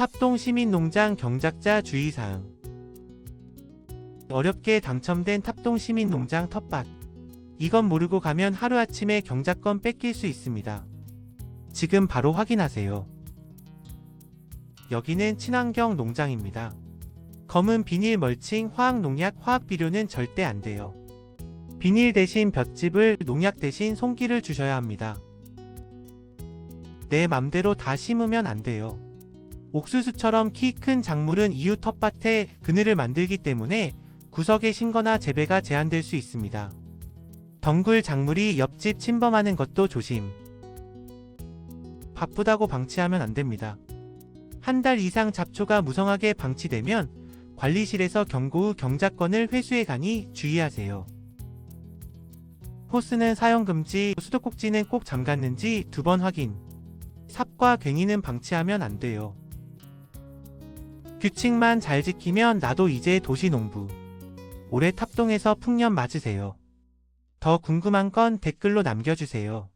탑동 시민농장 경작자 주의사항 어렵게 당첨된 탑동 시민농장 텃밭 이건 모르고 가면 하루아침에 경작권 뺏길 수 있습니다. 지금 바로 확인하세요. 여기는 친환경 농장입니다. 검은 비닐 멀칭, 화학 농약, 화학 비료는 절대 안 돼요. 비닐 대신 볏짚을, 농약 대신 송기를 주셔야 합니다. 내 맘대로 다 심으면 안 돼요. 옥수수처럼 키 큰 작물은 이웃 텃밭에 그늘을 만들기 때문에 구석에 심거나 재배가 제한될 수 있습니다. 덩굴 작물이 옆집 침범하는 것도 조심. 바쁘다고 방치하면 안 됩니다. 한 달 이상 잡초가 무성하게 방치되면 관리실에서 경고 후 경작권을 회수해 가니 주의하세요. 호스는 사용 금지, 수도꼭지는 꼭 잠갔는지 두 번 확인. 삽과 괭이는 방치하면 안 돼요. 규칙만 잘 지키면 나도 이제 도시농부. 올해 탑동에서 풍년 맞으세요. 더 궁금한 건 댓글로 남겨주세요.